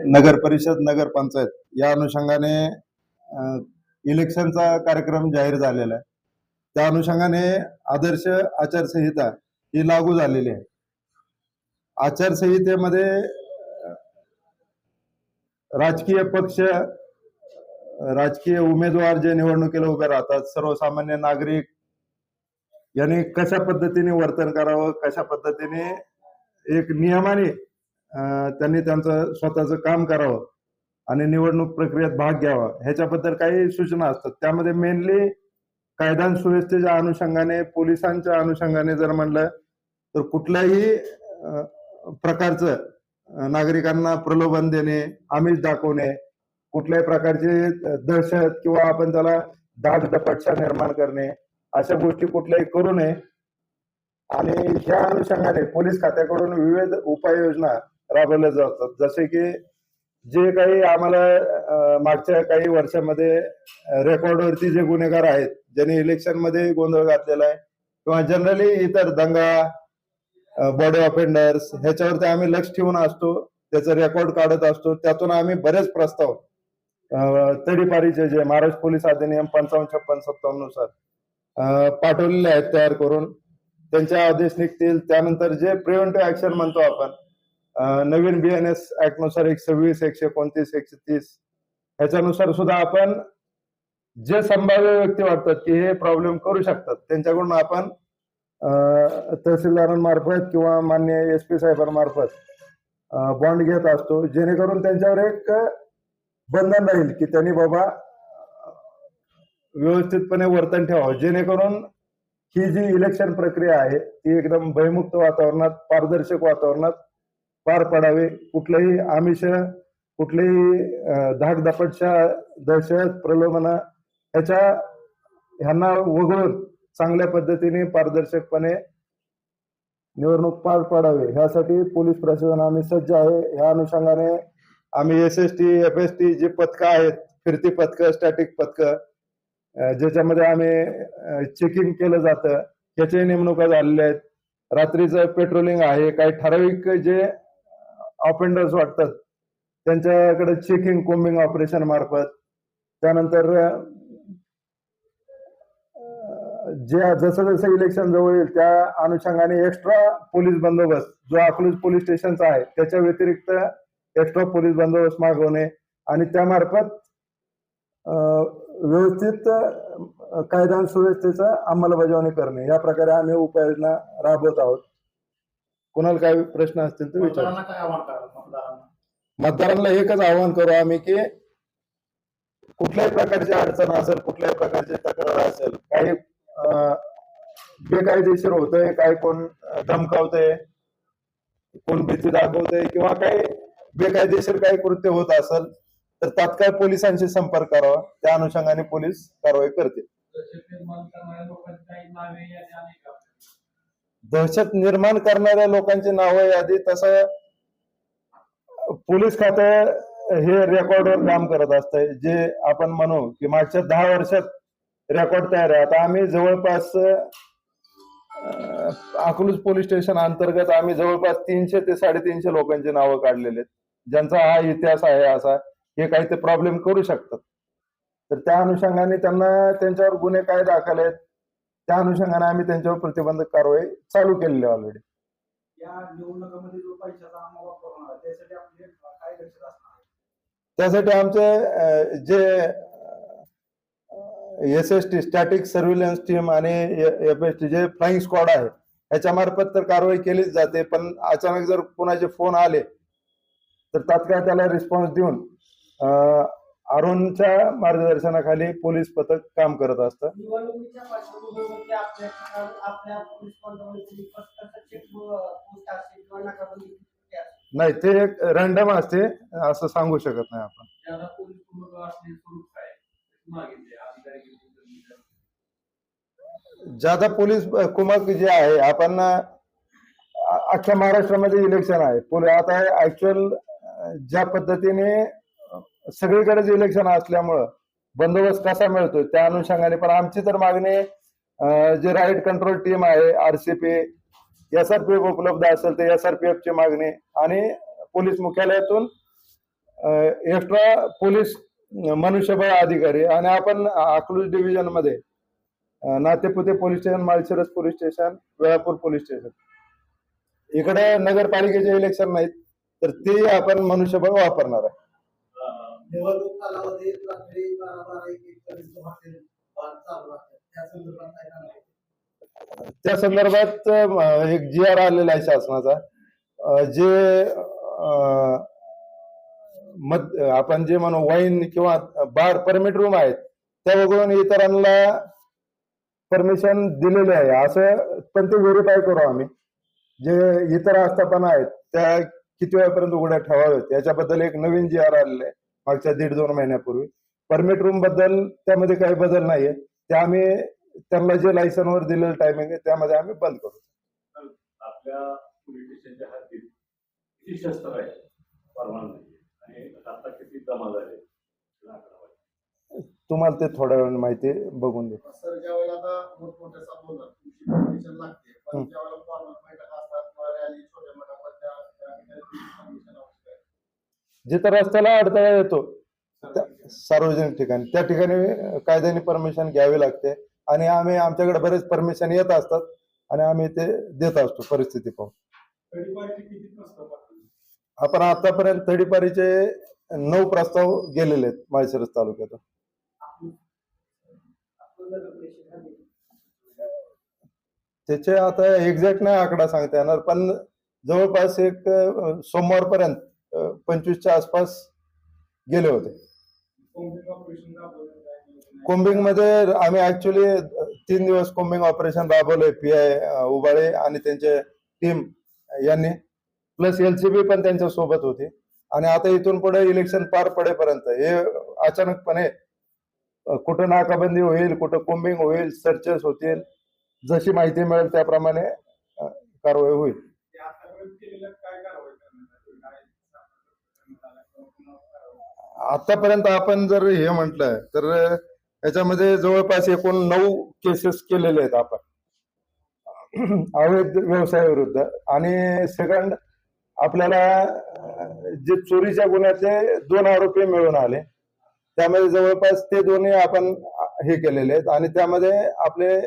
नगर परिषद नगर पंचायत या अनुषंगाने इलेक्शनचा कार्यक्रम जाहीर झालेला आहे. त्या अनुषंगाने आदर्श आचारसंहिता ही लागू झालेली आहे. आचारसंहितेमध्ये राजकीय पक्ष राजकीय उमेदवार जे निवडणुकीला उभे राहतात सर्वसामान्य नागरिक यांनी कशा पद्धतीने वर्तन करावं कशा पद्धतीने एक नियमाने त्यांनी त्यांचं स्वतःचं काम करावं आणि निवडणूक प्रक्रियेत भाग घ्यावा. ह्याच्याबद्दल काही सूचना असतात. त्यामध्ये मेनली कायदा सुव्यवस्थेच्या अनुषंगाने पोलिसांच्या अनुषंगाने जर म्हणलं तर कुठल्याही प्रकारचं नागरिकांना प्रलोभन देणे आमिष दाखवणे कुठल्याही प्रकारचे दहशत किंवा आपण त्याला दाट दपटशा निर्माण करणे अशा गोष्टी कुठल्याही करू नये. आणि ह्या अनुषंगाने पोलीस खात्याकडून विविध उपाययोजना राबवल्या जातात. जसे की जे काही आम्हाला मागच्या काही वर्षामध्ये रेकॉर्डवरती जे गुन्हेगार आहेत ज्यांनी इलेक्शनमध्ये गोंधळ घातलेला आहे किंवा जनरली इतर दंगा बॉडी ऑफेंडर्स ह्याच्यावरती आम्ही लक्ष ठेवून असतो त्याचा रेकॉर्ड काढत असतो त्यातून आम्ही बरेच प्रस्ताव तडीपारीचे जे महाराष्ट्र पोलीस अधिनियम पंचावन्न छप्पन सत्तावन्ननुसार पाठवलेले आहेत तयार करून त्यांचे आदेश निघतील. त्यानंतर जे प्रिव्हेंटिव्ह ऍक्शन म्हणतो आपण नवीन बीएनएस एसनुसार एकशे वीस एकशे एकोणतीस एकशे तीस ह्याच्यानुसार सुद्धा आपण जे संभाव्य व्यक्ती वाटतात की हे प्रॉब्लेम करू शकतात. त्यांच्याकडून आपण तहसीलदारांमार्फत किंवा मान्य एस पी साहेबांमार्फत बॉन्ड घेत असतो. जेणेकरून त्यांच्यावर एक बंधन राहील की त्यांनी बाबा व्यवस्थितपणे वर्तन ठेवावं. जेणेकरून ही जी इलेक्शन प्रक्रिया आहे ती एकदम भयमुक्त वातावरणात पारदर्शक वातावरणात पार पाडावे. कुठलंही आमिष कुठलेही अं, दहशत प्रलोभना ह्याच्या ह्यांना वगळून चांगल्या पद्धतीने पारदर्शकपणे निवडणूक पार पाडावी. ह्यासाठी पोलीस प्रशासन आम्ही सज्ज आहे. ह्या अनुषंगाने आम्ही S S T F S T G पथकं आहेत फिरती पथकं स्टॅटिक पथकं ज्याच्यामध्ये आम्ही चेकिंग केलं जातं. याच्याही नेमणुका झालेल्या आहेत. रात्रीचं पेट्रोलिंग आहे. काही ठराविक जे ऑफेंडर्स वाटतात. त्यांच्याकडे चेकिंग कोम्बिंग ऑपरेशन मार्फत. त्यानंतर जे जसं जसं इलेक्शन जवळ येईल त्या अनुषंगाने एक्स्ट्रा पोलीस बंदोबस्त जो अकलूज पोलीस स्टेशनचा आहे त्याच्या व्यतिरिक्त एक्स्ट्रा पोलीस बंदोबस्त मागवणे आणि त्यामार्फत व्यवस्थित कायदा सुव्यवस्थेचा अंमलबजावणी करणे. या प्रकारे आम्ही उपाययोजना राबवत आहोत. कोणाला काही प्रश्न असतील तर विचार. मतदारांना काय एकच आवाहन करू आम्ही की कुठल्याही प्रकारची अडचण असेल कुठल्याही प्रकारची तक्रार असेल काही बेकायदेशीर होतंय काही कोण धमकावतंय कोण भीती दाखवतंय किंवा काही बेकायदेशीर काही कृत्य होत असेल तर तात्काळ पोलिसांशी संपर्क करावा. त्या अनुषंगाने पोलीस कारवाई करतील. दहशत निर्माण करणाऱ्या लोकांची नावं यादी तसं पोलीस खातं हे रेकॉर्डवर काम करत असतंय. जे आपण म्हणू की मागच्या दहा वर्षात रेकॉर्ड तयार आहे. आता आम्ही जवळपास अकलूज पोलीस स्टेशन अंतर्गत आम्ही जवळपास तीनशे ते साडेतीनशे लोकांची नावं काढलेली आहेत. ज्यांचा हा इतिहास आहे असा हे काही ते प्रॉब्लेम करू शकतात. तर त्या अनुषंगाने त्यांना त्यांच्यावर गुन्हे काय दाखल आहेत. त्या अनुषंगाने आम्ही त्यांच्यावर प्रतिबंधक कारवाई चालू केलेली ऑलरेडी त्यासाठी आमचे जे S S T static surveillance team आणि एफ एस टी जे फ्लाइंग स्क्वॉड आहे ह्याच्या मार्फत तर कारवाई केलीच जाते पण अचानक जर कोणाचे फोन आले तर तात्काळ त्याला रिस्पॉन्स देऊन अरुणच्या मार्गदर्शनाखाली पोलीस पथक काम करत असतं. निवडणुकीच्या पार्श्वभूमीवरती आपल्या आपल्या पोलीस बंदोबस्ती कसं चेक पोस्ट असेल किंवा नाकाबंदी कुठे असेल. नाही ते एक रँडम असते असं सांगू शकत नाही आपण. ज्यादा पोलीस कुटुंब असणे स्वरूप काय मागितले अधिकारी किती ज्यादा पोलीस अ, कुमक जे आहे आपण अ, अख्ख्या महाराष्ट्रामध्ये इलेक्शन आहे. पोल आता ऍक्च्युअल ज्या पद्धतीने सगळीकडेच इलेक्शन असल्यामुळं बंदोबस्त कसा मिळतो त्या अनुषंगाने पण आमची तर मागणी जे राईट कंट्रोल टीम आहे आरसीपी एसआरपीएफ उपलब्ध असेल तर एसआरपीएफ ची मागणी आणि पोलीस मुख्यालयातून एक्स्ट्रा पोलीस मनुष्यबळ अधिकारी आणि आपण Akluj डिव्हिजनमध्ये Natepute police station Malshiras police station Velapur police station इकडे नगरपालिकेचे इलेक्शन नाहीत तर ते आपण मनुष्यबळ वापरणार आहे. निवडणूक कालावधीत रात्री बारा बारा एक एक पर्यंत हॉटेल चालू राहतात. त्या संदर्भात काय सांगाल? त्या संदर्भात म्हणजे एक जी आर आलेला आहे शासनाचा. जे मत आपण जे म्हणू वाईन किंवा बार परमिट रूम आहेत त्या वगळून इतरांना परमिशन दिलेले आहे. असं पण ते व्हेरीफाय करू आम्ही. जे इतर आस्थापना आहेत त्या किती वेळापर्यंत उघड्या ठेवाव्यात याच्याबद्दल एक नवीन जी आर आलेलं आहे. मागच्या दीड दोन महिन्यापूर्वी. परमिट रूमबद्दल त्यामध्ये काही बदल नाहीये. ते आम्ही त्यांना जे लायसन वर दिलेलं टायमिंग आहे त्यामध्ये आम्ही बंद करू. आपल्या पोलीस स्टेशनच्या हद्दीत किती शस्त्र आहे परवाना नाही आणि आता किती जमा झाले? तुम्हाला ते थोड्या वेळ माहिती बघून दे सर ज्या वेळेला आता मोठमोठ्या लागते पण. ज्या वेळेला फॉर्मल बैठक असतात किंवा रॅली छोट्या मोठ्या पण त्या त्या ठिकाणी परमिशन आवश्यक आहे जिथं रस्त्याला अडथळा येतो त्या सार्वजनिक ठिकाणी त्या ठिकाणी कायद्याने परमिशन घ्यावी लागते आणि आम्ही आमच्याकडे बरेच परमिशन येत असतात आणि आम्ही ते देत असतो परिस्थिती पाहून? आपण आतापर्यंत तडीपारीचे नऊ प्रस्ताव गेलेले आहेत माळशिरस हद्दीत. त्याचे आता एक्झॅक्ट नाही आकडा सांगता येणार पण जवळपास एक सोमवारपर्यंत पंचवीसच्या आसपास गेले होते. कोंबिंग? कोम्बिंगमध्ये आम्ही ऍक्च्युली तीन दिवस कोम्बिंग ऑपरेशन राबवलंय पी आय उबाळे आणि त्यांचे टीम यांनी. प्लस एलसीबी पण त्यांच्यासोबत होती. आणि आता इथून पुढे इलेक्शन पार पडेपर्यंत हे अचानकपणे कुठं नाकाबंदी होईल कुठं कोम्बिंग होईल सर्चेस होतील जशी माहिती मिळेल त्याप्रमाणे कारवाई होईल ते आतापर्यंत केलेलं काय कारवाई करण्यात आली? काय करण्यात आलं? किंवा पुन्हा कारवाई? आतापर्यंत आपण जर हे म्हटलं तर याच्यामध्ये जवळपास एकूण नऊ केसेस केलेले आहेत आपण. अवैध व्यवसायाविरुद्ध. आणि सेकंड आपल्याला जे चोरीच्या गुन्ह्याचे दोन आरोपी मिळून आले. त्यामध्ये जवळपास ते दोन्ही आपण हे केलेले आहेत. आणि त्यामध्ये आपले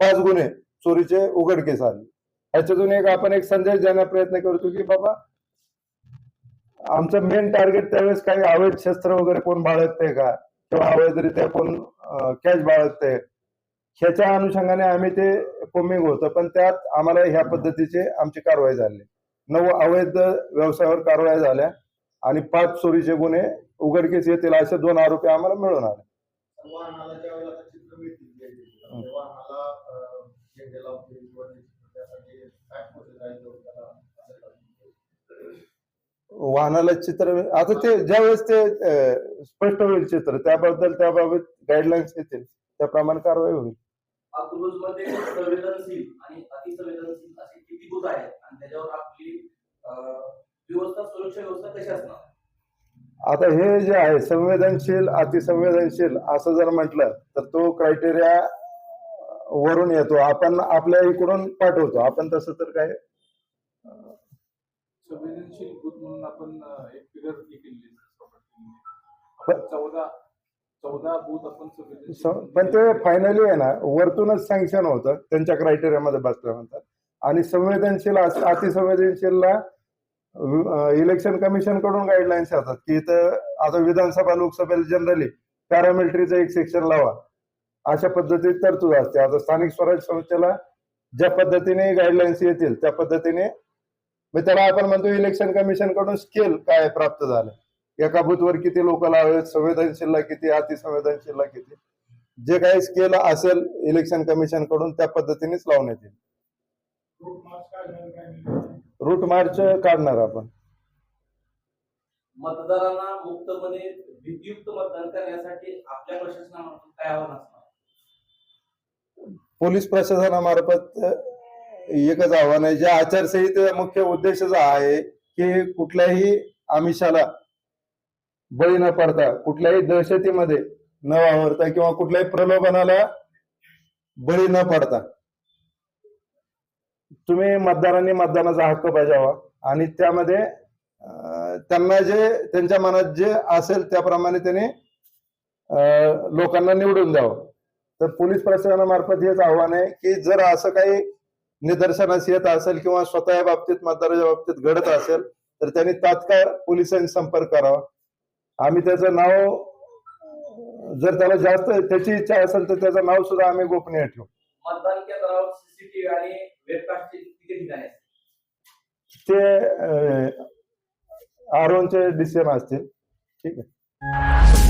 पाच गुन्हे चोरीचे उघडकीस आले. ह्याच्यातून एक आपण एक संदेश देण्याचा प्रयत्न करतो की बाबा आमचं मेन टार्गेट त्यावेळेस काही अवैध शस्त्र वगैरे कोण बाळगते का? किंवा अवैधरित्या कोण कॅश बाळगते ह्याच्या अनुषंगाने आम्ही ते कोमिंग होतं. पण त्यात आम्हाला ह्या पद्धतीची आमची कारवाई झाली. नऊ अवैध व्यवसायावर कारवाई झाल्या. आणि पाच चोरीचे गुन्हे उघडकीस येतील असे दोन आरोपी आम्हाला मिळून आले. वाहनाला चित्र आता ते ज्यावेळेस ते स्पष्ट होईल चित्र त्याबद्दल त्याबाबत गाईडलाईन्स येतील त्याप्रमाणे कारवाई होईल. अक्रुजमध्ये संवेदनशील आणि अतिसंवेदनशील असे किती बूथ आहेत? आणि त्याच्यावर आपली अं, व्यवस्था सुरक्षा व्यवस्था कशी असणार? आता हे जे आहे संवेदनशील अतिसंवेदनशील असं जर म्हटलं तर तो क्रायटेरिया वरून येतो. आपण आपल्या इकडून पाठवतो. आपण तसं तर काय संवेदनशील बूथ म्हणून आपण एक फिगर हे केलेली आहे, चौदा चौदा बूथ आपण स- संवेदनशील पण ते फायनली आहे ना वरतूनच सँक्शन होतं. त्यांच्या क्रायटेरियामध्ये बसल्यानंतर आणि संवेदनशील अतिसंवेदनशीलला इलेक्शन कमिशनकडून गाईडलाईन्स येतात. की इथं आता विधानसभा लोकसभेला जनरली पॅरामिलिटरीचं एक सेक्शन लावा. अशा पद्धतीत तरतूद असते. आता स्थानिक स्वराज्य संस्थेला ज्या पद्धतीने गाईडलाईन्स येतील त्या पद्धतीने मग त्याला आपण म्हणतो इलेक्शन कमिशनकडून स्केल काय प्राप्त झालं? एका बूथवर किती लोक लावावेत संवेदनशीलला किती? अतिसंवेदनशीलला किती? जे काही स्केल असेल इलेक्शन कमिशनकडून त्या पद्धतीनेच लावण्यात येईल. रूट मार्च काढणार आपण. मतदारांना मुक्तपणे मतदान करण्यासाठी आपल्या प्रशासनामार्फत काय आव्हान असणार? पोलीस प्रशासनामार्फत एकच आव्हान आहे. ज्या आचारसंहितेचा मुख्य उद्देशच आहे की कुठल्याही आमिषाला बळी न पडता कुठल्याही दहशतीमध्ये न वावरता किंवा कुठल्याही प्रलोभनाला बळी न पडता तुम्ही मतदारांनी मतदानाचा हक्क बजावा आणि त्यामध्ये त्यांना जे त्यांच्या मनात जे असेल त्याप्रमाणे त्यांनी लोकांना निवडून द्यावं. तर पोलीस प्रशासनामार्फत हेच आव्हान आहे की जर असं काही निदर्शनास येत असेल किंवा स्वतः बाबतीत मतदाराच्या बाबतीत घडत असेल तर त्यांनी तात्काळ पोलिसांशी संपर्क करावा. आम्ही त्याचं नाव जर त्याला जास्त त्याची इच्छा असेल तर त्याचं नाव सुद्धा आम्ही गोपनीय ठेवू. ते आरोनचे डिसिजन असतील. ठीक आहे.